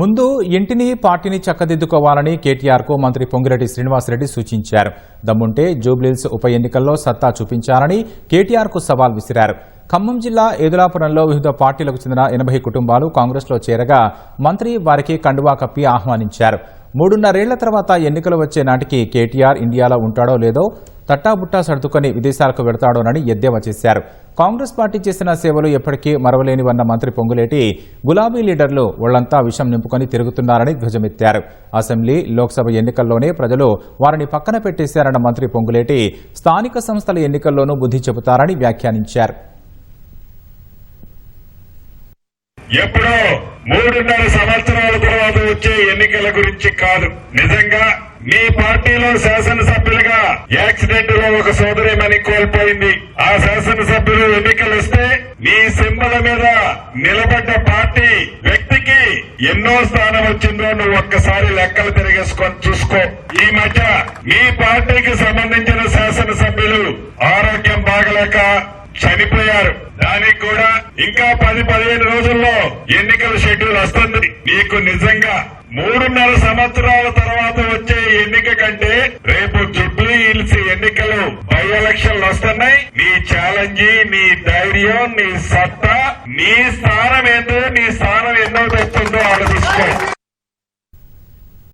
ముందు ఇంటిని పార్టీని చక్కదిద్దుకోవాలని కేటీఆర్కు మంత్రి పొంగిరెడ్డి శ్రీనివాసరెడ్డి సూచించారు. దమ్ముంటే జూబ్లీల్స్ ఉప ఎన్నికల్లో సత్తా చూపించాలని కేటీఆర్కు సవాల్ విసిరారు. ఖమ్మం జిల్లా ఏదులాపురంలో వివిధ పార్టీలకు చెందిన ఎనభై కుటుంబాలు కాంగ్రెస్లో చేరగా మంత్రి వారికి కండువా కప్పి ఆహ్వానించారు. మూడున్నరేళ్ళ తర్వాత ఎన్నికలు వచ్చే నాటికి కేటీఆర్ ఇండియాలో ఉంటాడో లేదో తట్టాబుట్టా సర్దుకొని విదేశాలకు వెడతాడోనని ఎద్దేవా చేశారు. కాంగ్రెస్ పార్టీ చేసిన సేవలు ఎప్పటికీ మరవలేనివన్న మంత్రి పొంగులేటి గులాబీ లీడర్లు ఒళ్ళంతా విషం నింపుకొని తిరుగుతున్నారని ధ్వజమెత్తారు. అసెంబ్లీ లోక్సభ ఎన్నికల్లోనే ప్రజలు వారిని పక్కన పెట్టేశారన్న మంత్రి పొంగులేటి స్థానిక సంస్థల ఎన్నికల్లోనూ బుద్ధి చెబుతారని వ్యాఖ్యానించారు. ఎప్పుడో మూడున్నర సంవత్సరాల తర్వాత వచ్చే ఎన్నికల గురించి కాదు. నిజంగా మీ పార్టీలో శాసనసభ్యులుగా యాక్సిడెంట్లో ఒక సోదరిమణి కోల్పోయింది. ఆ శాసనసభ్యులు ఎన్నికలు వస్తే మీ సింబల మీద నిలబడ్డ పార్టీ వ్యక్తికి ఎన్నో స్థానం వచ్చిందో నువ్వు ఒక్కసారి లెక్కలు తిరిగేసుకొని చూసుకో. ఈ మధ్య మీ పార్టీకి సంబంధించిన శాసనసభ్యులు ఆరోగ్యం బాగలేక చనిపోయారు. దానికి కూడా ఇంకా పది పదిహేను రోజుల్లో ఎన్నికల షెడ్యూల్ వస్తుంది. నీకు నిజంగా మూడున్నర సంవత్సరాల తర్వాత వచ్చే ఎన్నిక కంటే రేపు జుబ్లీ హిల్స్ ఎన్నికలు బై ఎలక్షన్లు వస్తున్నాయి. నీ ఛాలెంజ్ నీ ధైర్యం నీ సత్తా నీ స్థానం